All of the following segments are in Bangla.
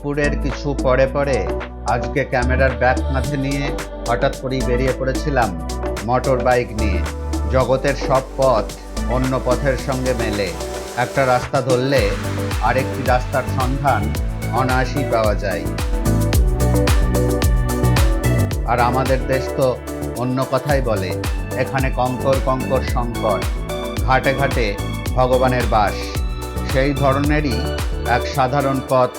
দুপুরের কিছু পরে পরে আজকে ক্যামেরার ব্যাগ মাঝে নিয়ে হঠাৎ করেই বেরিয়ে পড়েছিলাম মোটর বাইক নিয়ে। জগতের সব পথ অন্য পথের সঙ্গে মেলে। একটা রাস্তা ধরলে আরেকটি রাস্তার সন্ধান অনায়াসই পাওয়া যায়। আর আমাদের দেশ তো অন্য কথাই বলে, এখানে কঙ্কর কঙ্কর সংকট, ঘাটে ঘাটে ভগবানের বাস। সেই ধরনেরই এক সাধারণ পথ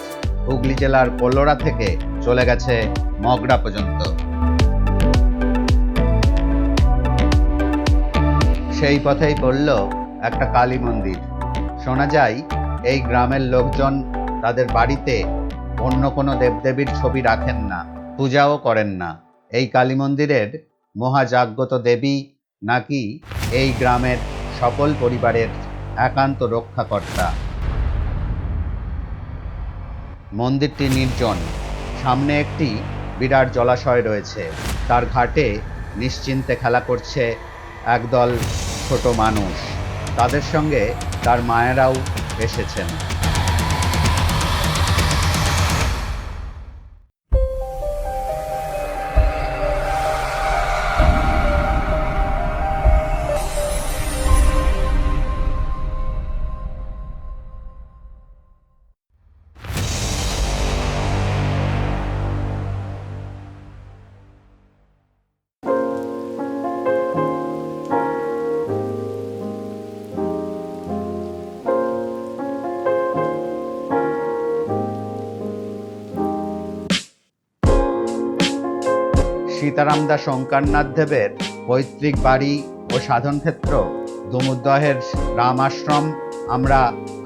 হুগলি জেলার কল্লোড়া থেকে চলে গেছে মগরা পর্যন্ত। সেই পথেই পড়ল একটা কালী মন্দির। শোনা যায়, এই গ্রামের লোকজন তাদের বাড়িতে অন্য কোনো দেবদেবীর ছবি রাখেন না, পূজাও করেন না। এই কালী মন্দিরের মহাজাগ্যত দেবী নাকি এই গ্রামের সকল পরিবারের একান্ত রক্ষাকর্তা। মন্দিরটি নির্জন। সামনে একটি বিরাট জলাশয় রয়েছে। তার ঘাটে নিশ্চিন্তে খেলা করছে একদল ছোট মানুষ। তাদের সঙ্গে তার মায়েরাও এসেছেন। সীতারাম দাস দেবের পৈতৃক বাড়ি ও সাধনক্ষেত্র দুমুদ্দহের রাম আশ্রম আমরা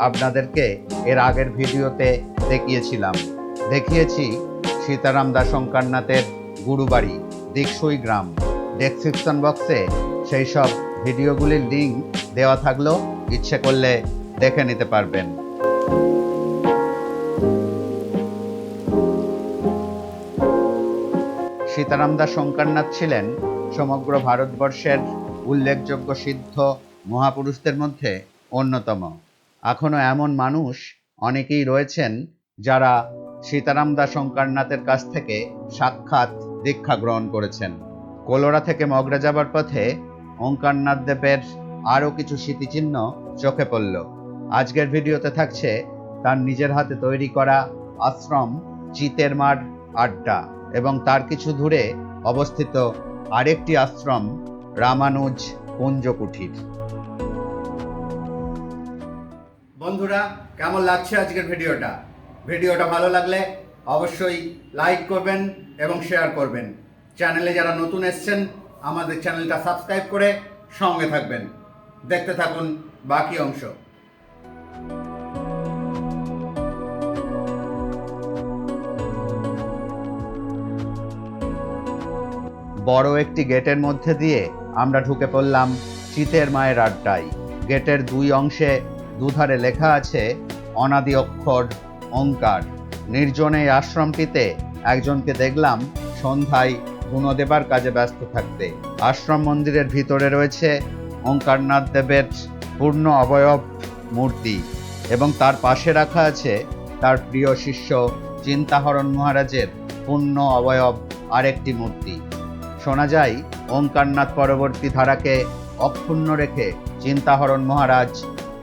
আপনাদেরকে এর আগের ভিডিওতে দেখিয়েছিলাম। দেখিয়েছি সীতারাম দাস ওঙ্কারনাথের গুরুবাড়ি, দিকসুই গ্রাম। ডেসক্রিপশন বক্সে সেই সব ভিডিওগুলির লিঙ্ক দেওয়া থাকলেও ইচ্ছে করলে দেখে নিতে পারবেন। সীতারাম দাস শঙ্করনাথ ছিলেন সমগ্র ভারতবর্ষের উল্লেখযোগ্য সিদ্ধ মহাপুরুষদের মধ্যে অন্যতম। এখনও এমন মানুষ অনেকেই রয়েছেন যারা সীতারাম দাস শঙ্করনাথের কাছ থেকে সাক্ষাৎ দীক্ষা গ্রহণ করেছেন। কোলোরা থেকে মগরা যাবার পথে ওঙ্কারনাথ দেবের আরও কিছু স্মৃতিচিহ্ন চোখে পড়ল। আজকের ভিডিওতে থাকছে তার নিজের হাতে তৈরি করা আশ্রম, চিতের মাঠ, আড্ডা। এবং তার কিছু দূরে অবস্থিত আরেকটি আশ্রম রামানুজ কুঞ্জ কুঠির বন্ধুরা, কেমন লাগছে আজকের ভিডিওটা? ভিডিওটা ভালো লাগলে অবশ্যই লাইক করবেন এবং শেয়ার করবেন। চ্যানেলে যারা নতুন এসছেন, আমাদের চ্যানেলটা সাবস্ক্রাইব করে সঙ্গে থাকবেন। দেখতে থাকুন বাকি অংশ। বড় একটি গেটের মধ্যে দিয়ে আমরা ঢুকে পড়লাম চিতের মায়ের আড্ডায়। গেটের দুই অংশে দুধারে লেখা আছে, অনাদি অক্ষর, ওঙ্কার। নির্জন এই আশ্রমটিতে একজনকে দেখলাম সন্ধ্যায় গুণ দেবার কাজে ব্যস্ত থাকতে। আশ্রম মন্দিরের ভিতরে রয়েছে ওঙ্কারনাথ দেবের পূর্ণ অবয়ব মূর্তি এবং তার পাশে রাখা আছে তার প্রিয় শিষ্য চিন্তাহরণ মহারাজের পূর্ণ অবয়ব আরেকটি মূর্তি। শোনা যায় ওঙ্কারনাথ পরবর্তী ধারাকে অক্ষুণ্ণ রেখে চিন্তাহরণ মহারাজ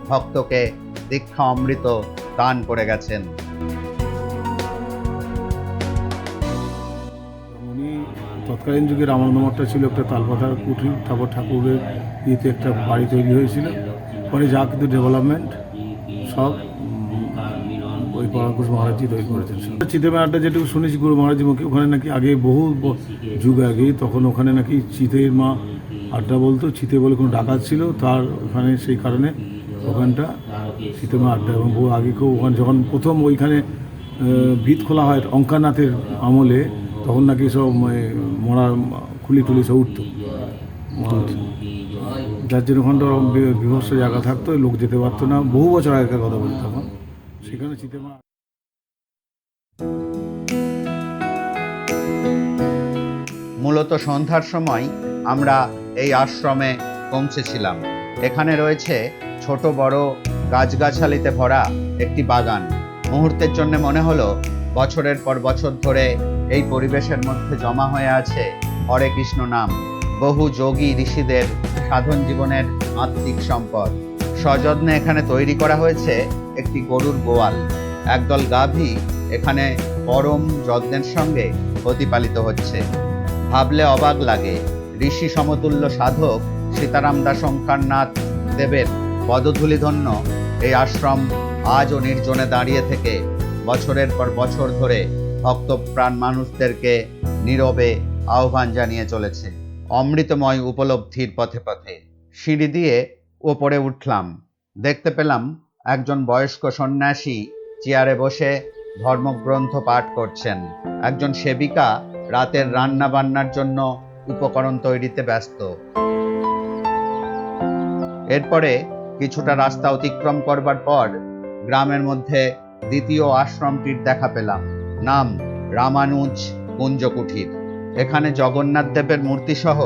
ভক্তকে দীক্ষা অমৃত দান করে গেছেন। তৎকালীন যুগে রামানন্দ ছিল একটা তালপাতার কুঠির তারপর ঠাকুরের ইয়েতে একটা বাড়ি তৈরি হয়েছিল। পরে যা কিন্তু ডেভেলপমেন্ট সব ওই পরাঙ্কুশ মহারাজজি তৈরি করেছেন। চিতেমাটা যেটুকু শুনেছি, গুরু মহারাজের মুখে, ওখানে নাকি আগে বহু যুগ আগে, তখন ওখানে নাকি চিতের মা আড্ডা বলতো, চিতে বলে কোনো ডাকাত ছিল, তার ওখানে সেই কারণে ওখানটা শীতমা আড্ডা, এবং বহু আগে কেউ ওখানে যখন প্রথম ওইখানে ভিত খোলা হয় অঙ্কানাথের আমলে, তখন নাকি সব মরা খুলি টুলি সব উঠতো। যার জন্য ওখানটা বিভৎস জায়গা থাকতো, লোক যেতে পারতো না, বহু বছর আগেকার কথা বলি তখন। সেখানে চিতেমা মূলত সন্ধ্যার সময় আমরা এই আশ্রমে পৌঁছেছিলাম। এখানে রয়েছে ছোট বড় গাছগাছালিতে ভরা একটি বাগান। মুহূর্তের জন্য মনে হলো বছরের পর বছর ধরে এই পরিবেশের মধ্যে জমা হয়ে আছে হরে কৃষ্ণ নাম। বহু যোগী ঋষিদের সাধন জীবনের আত্মিক সম্পদ। সযত্নে এখানে তৈরি করা হয়েছে একটি গরুর গোয়াল। একদল গাভী এখানে পরম যত্নের সঙ্গে প্রতিপালিত হচ্ছে। ভাবলে অবাক লাগে, ঋষি সমতুল্য সাধক সীতারাম দাস ওঙ্কারনাথ দেবের পদধূলিধন্য এই আশ্রম আজও নির্জনে দাঁড়িয়ে থেকে বছরের পর বছর ধরে ভক্তপ্রাণ মানুষদেরকে নীরবে আহ্বান জানিয়ে চলেছে। অমৃতময় উপলব্ধির পথে পথে সিঁড়ি দিয়ে ওপরে উঠলাম। দেখতে পেলাম একজন বয়স্ক সন্ন্যাসী চেয়ারে বসে ধর্মগ্রন্থ পাঠ করছেন। একজন সেবিকা রাতের রান্না বান্নার জন্য উপকরণ তৈরিতে ব্যস্ত। এরপরে কিছুটা রাস্তা অতিক্রম করবার পর গ্রামের মধ্যে দ্বিতীয় আশ্রমটির দেখা পেলাম। নাম রামানুজ কুঞ্জকুঠির। এখানে জগন্নাথ দেবের মূর্তি সহ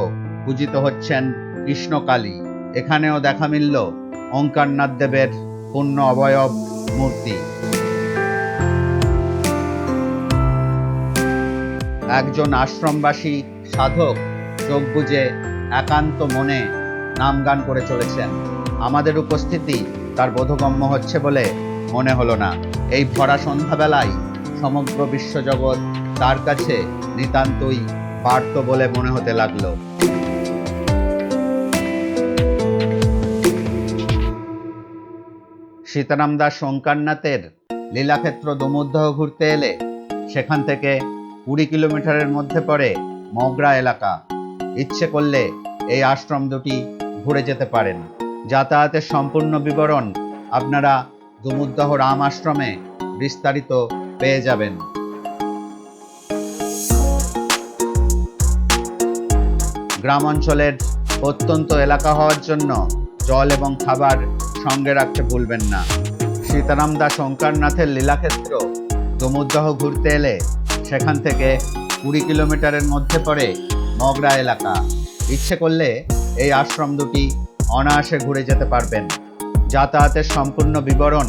পূজিত হচ্ছেন কৃষ্ণকালী। এখানেও দেখা মিলল ওঙ্কারনাথ দেবের পূর্ণ অবয়ব মূর্তি। একজন আশ্রমবাসী সাধক চোখ বুজে একান্ত মনে নাম গান করে চলেছেন। আমাদের উপস্থিতি তার বোধগম্য হচ্ছে বলে মনে হলো না। এই ভরা সন্ধ্যাবেলায় সমগ্র বিশ্বজগৎ তার কাছে নিতান্তই পার্থ বলে মনে হতে লাগল। সীতারাম দাস ওঙ্কারনাথের লীলাক্ষেত্র দমুদ্দহ ঘুরতে এলে সেখান থেকে কুড়ি কিলোমিটারের মধ্যে পড়ে মগরা এলাকা। ইচ্ছে করলে এই আশ্রম দুটি ঘুরে যেতে পারেন। যাতায়াতের সম্পূর্ণ বিবরণ আপনারা দমুদ্দহ রাম আশ্রমে বিস্তারিত পেয়ে যাবেন। গ্রাম অঞ্চলের অত্যন্ত এলাকা হওয়ার জন্য জল এবং খাবার সঙ্গে রাখতে ভুলবেন না। সীতারাম দাস ওঙ্কারনাথের লীলাক্ষেত্র দমুদ্দহ ঘুরতে এলে সেখান থেকে কুড়ি কিলোমিটারের মধ্যে পড়ে মগরা এলাকা। ইচ্ছে করলে এই আশ্রম দুটি অনায়াসে ঘুরে যেতে পারবেন। যাতায়াতের সম্পূর্ণ বিবরণ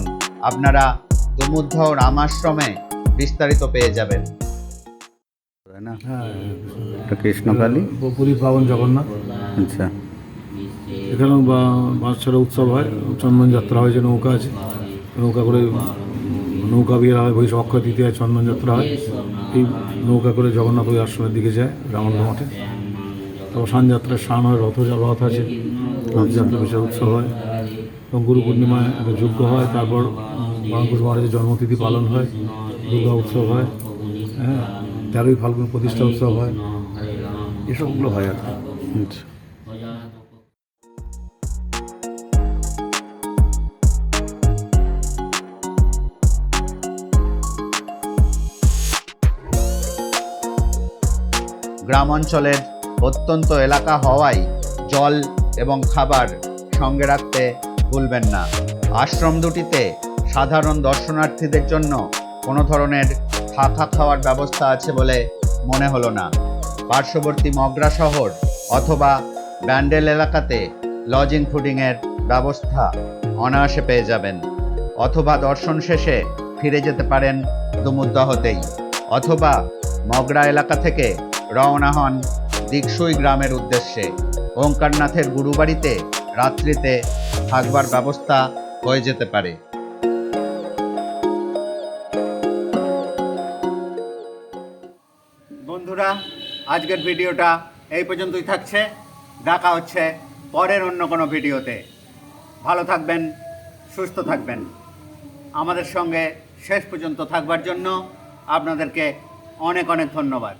আপনারা দমুদ্দহ রামাশ্রমে বিস্তারিত পেয়ে যাবেন। হ্যাঁ কৃষ্ণকালী? পুরী পাবন জগন্নাথ। আচ্ছা। এখানেও বা বাঁশছড়া উৎসব হয় চন্দন যাত্রা হয় যে নৌকা আছে নৌকা করে নৌকা বিয়ে হয় বৈশাখ অক্ষয় তৃতীয় চন্দন যাত্রা হয়। এই নৌকা করে জগন্নাথ ওই আশ্রমের দিকে যায় রামানন্দ মঠে। তারপর সানযাত্রার স্নান হয় রথ রথ আছে রথযাত্রা বিশাল উৎসব হয়। এবং গুরু পূর্ণিমায় একটা যজ্ঞ হয় তারপর বাঙ্কুশ মহারাজের জন্মতিথি পালন হয় দুর্গা উৎসব হয় হ্যাঁ তেরোই ফাল্গুন প্রতিষ্ঠা উৎসব হয়। এসবগুলো হয় আর কি। গ্রাম অঞ্চলের অত্যন্ত এলাকা হওয়ায় জল এবং খাবার সঙ্গে রাখতে ভুলবেন না। আশ্রম দুটিতে সাধারণ দর্শনার্থীদের জন্য কোনো ধরনের থাকা খাওয়ার ব্যবস্থা আছে বলে মনে হলো না। পার্শ্ববর্তী মগরা শহর অথবা ব্যান্ডেল এলাকাতে লজিং ফুডিংয়ের ব্যবস্থা অনায়াসে পেয়ে যাবেন। অথবা দর্শন শেষে ফিরে যেতে পারেন দুমুদ্দহতেই অথবা মগরা এলাকা থেকে রওনা হন দিকসই গ্রামের উদ্দেশ্যে। ওঙ্কারনাথের গুরুবাড়িতে রাত্রিতে থাকবার ব্যবস্থা হয়ে যেতে পারে। বন্ধুরা, আজকের ভিডিওটা এই পর্যন্তই থাকছে। দেখা হচ্ছে পরের অন্য কোনো ভিডিওতে। ভালো থাকবেন, সুস্থ থাকবেন। আমাদের সঙ্গে শেষ পর্যন্ত থাকবার জন্য আপনাদেরকে অনেক অনেক ধন্যবাদ।